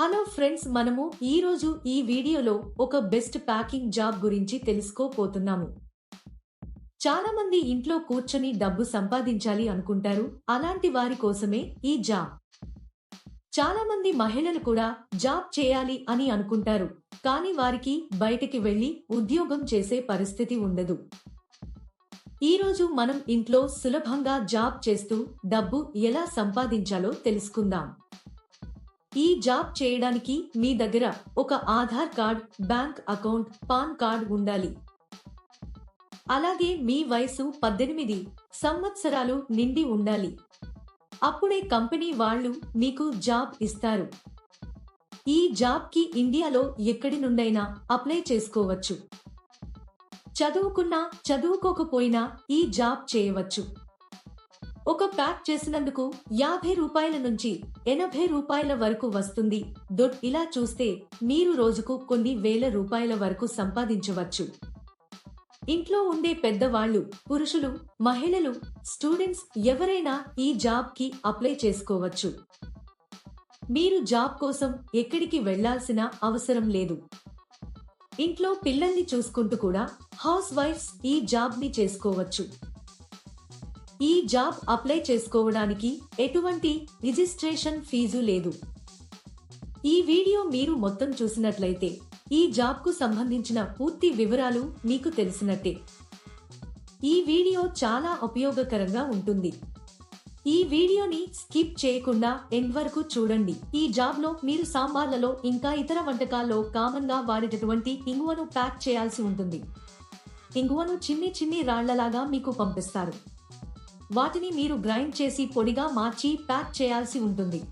Hello friends మనము ఈ రోజు ఈ వీడియోలో ఒక బెస్ట్ ప్యాకింగ్ జాబ్ గురించి తెలుసుకోపోతున్నాము చాలా మంది ఇంట్లో కూర్చొని డబ్బు సంపాదించాలి అనుకుంటారు. అలాంటి వారి కోసమే ఈ జాబ్ చాలా మంది మహిళలు కూడా జాబ్ చేయాలి అని అనుకుంటారు. కానీ వారికి బయటికి వెళ్ళి ఉద్యోగం చేసే పరిస్థితి ఉండదు. ఈరోజు మనం ఇంట్లో సులభంగా జాబ్ చేస్తూ డబ్బు ఎలా సంపాదించాలో తెలుసుకుందాం. ఈ జాబ్ చేయడానికి మీ దగ్గర ఒక Aadhaar card bank account PAN card ఉండాలి. అలాగే మీ వయసు పద్దెనిమిది సంవత్సరాలు నిండి ఉండాలి. అప్పుడే కంపెనీ వాళ్ళు మీకు జాబ్ ఇస్తారు. ఈ జాబ్కి ఇండియాలో ఎక్కడి నుండైనా అప్లై చేసుకోవచ్చు. చదువుకున్నా చదువుకోకపోయినా ఈ జాబ్ చేయవచ్చు. ఒక ప్యాక్ చేసినందుకు యాభై రూపాయల నుంచి ఎనభై రూపాయల వరకు వస్తుంది. దొడ్ ఇలా చూస్తే మీరు రోజుకు కొన్ని వేల రూపాయల వరకు సంపాదించవచ్చు. ఇంట్లో ఉండే పెద్దవాళ్ళు పురుషులు మహిళలు స్టూడెంట్స్ ఎవరైనా ఈ జాబ్కి అప్లై చేసుకోవచ్చు. మీరు జాబ్ కోసం ఎక్కడికి వెళ్ళాల్సిన అవసరం లేదు. ఇంట్లో పిల్లల్ని చూసుకుంటూ కూడా హౌస్ వైఫ్స్ ఈ జాబ్ని చేసుకోవచ్చు. ఈ జాబ్ అప్లై చేసుకోవడానికి ఎటువంటి రిజిస్ట్రేషన్ ఫీజు లేదు. ఈ వీడియో మీరు మొత్తం చూసినట్లయితే ఈ జాబ్కు సంబంధించిన పూర్తి వివరాలు మీకు తెలిసినట్టే. ఈ వీడియో చాలా ఉపయోగకరంగా ఉంటుంది. ఈ వీడియోని స్కిప్ చేయకుండా ఎండ్ వరకు చూడండి. ఈ జాబ్లో మీరు సాంబార్లలో ఇంకా ఇతర వంటకాల్లో కామన్గా వాడేటటువంటి ఇంగువను ప్యాక్ చేయాల్సి ఉంటుంది. ఇంగువను చిన్ని చిన్ని రాళ్ళలాగా మీకు పంపిస్తారు. వాటిని మీరు గ్రైండ్ చేసి పొడిగా మార్చి ప్యాక్ చేయాల్సి ఉంటుంది.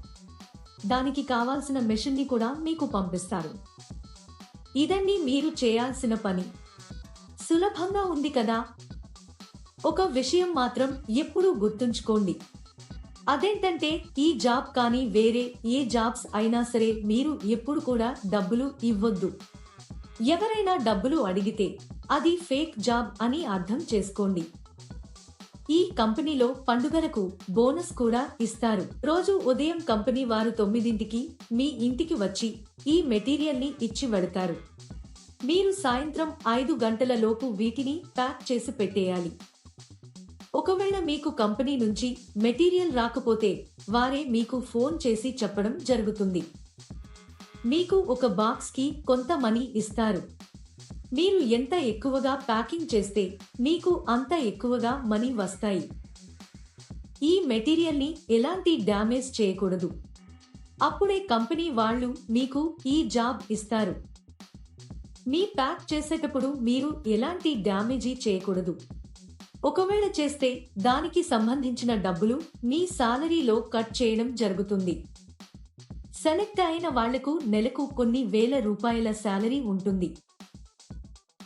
దానికి కావాల్సిన మెషిన్ని కూడా మీకు పంపిస్తారు. ఇదండి మీరు చేయాల్సిన పని. సులభంగా ఉంది కదా? ఒక విషయం మాత్రం ఎప్పుడూ గుర్తుంచుకోండి. అదేంటంటే ఈ జాబ్ కానీ వేరే ఏ జాబ్స్ అయినా సరే మీరు ఎప్పుడు కూడా డబ్బులు ఇవ్వద్దు. ఎవరైనా డబ్బులు అడిగితే అది ఫేక్ జాబ్ అని అర్థం చేసుకోండి. ఈ కంపెనీలో పండుగలకు బోనస్ కూడా ఇస్తారు. రోజు ఉదయం కంపెనీ వారు తొమ్మిదింటికి మీ ఇంటికి వచ్చి ఈ మెటీరియల్ని ఇచ్చి వెడతారు మీరు సాయంత్రం ఐదు గంటల లోపు వీటిని ప్యాక్ చేసి పెట్టేయాలి. ఒకవేళ మీకు కంపెనీ నుంచి మెటీరియల్ రాకపోతే వారే మీకు ఫోన్ చేసి చెప్పడం జరుగుతుంది. మీకు ఒక బాక్స్కి కొంత మనీ ఇస్తారు. మీరు ఎంత ఎక్కువగా ప్యాకింగ్ చేస్తే మీకు అంత ఎక్కువగా మనీ వస్తాయి. ఈ మెటీరియల్ని ఎలాంటి డ్యామేజ్ చేయకూడదు. అప్పుడే కంపెనీ వాళ్ళు మీకు ఈ జాబ్ ఇస్తారు. మీ ప్యాక్ చేసేటప్పుడు మీరు ఎలాంటి డ్యామేజీ చేయకూడదు. ఒకవేళ చేస్తే దానికి సంబంధించిన డబ్బులు మీ సాలరీలో కట్ చేయడం జరుగుతుంది. సెలెక్ట్ అయిన వాళ్ళకు నెలకు కొన్ని వేల రూపాయల శాలరీ ఉంటుంది.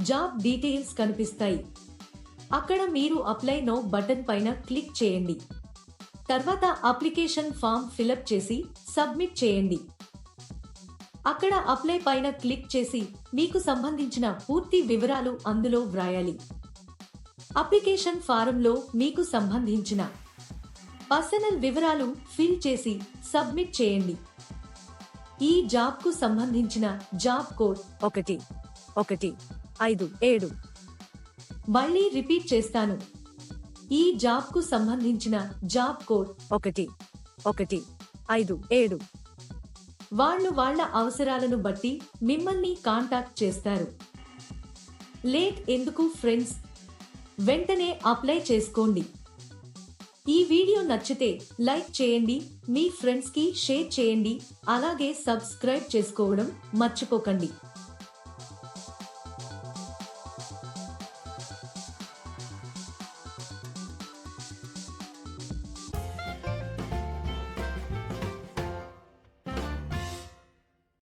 జాబ్ డీటెయిల్స్ కనిపిస్తాయి. అక్కడ మీరు అప్లై నో బటన్ పైన క్లిక్ చేయండి. తర్వాత అప్లికేషన్ ఫామ్ ఫిలప్ చేసి సబ్మిట్ చేయండి. అక్కడ అప్లై పైన క్లిక్ చేసి మీకు సంబంధించిన పూర్తి వివరాలు అందులో వ్రాయాలి. అప్లికేషన్ ఫారంలో మీకు సంబంధించిన పర్సనల్ వివరాలు ఫిల్ చేసి సబ్మిట్ చేయండి. ఈ జాబ్కు సంబంధించిన జాబ్ కోడ్ ఒకటి ఒకటి ఐదు ఏడు. మళ్ళీ రిపీట్ చేస్తాను. ఈ జాబ్కు సంబంధించిన జాబ్ కోడ్ ఒకటి ఒకటి ఐదు ఏడు. వాళ్ళు వాళ్ళ అవసరాలను బట్టి మిమ్మల్ని కాంటాక్ట్ చేస్తారు. లేట్ ఎందుకు ఫ్రెండ్స్? వెంటనే అప్లై చేసుకోండి. ఈ వీడియో నచ్చితే లైక్ చేయండి మీ ఫ్రెండ్స్కి షేర్ చేయండి అలాగే సబ్స్క్రైబ్ చేసుకోవడం మర్చిపోకండి.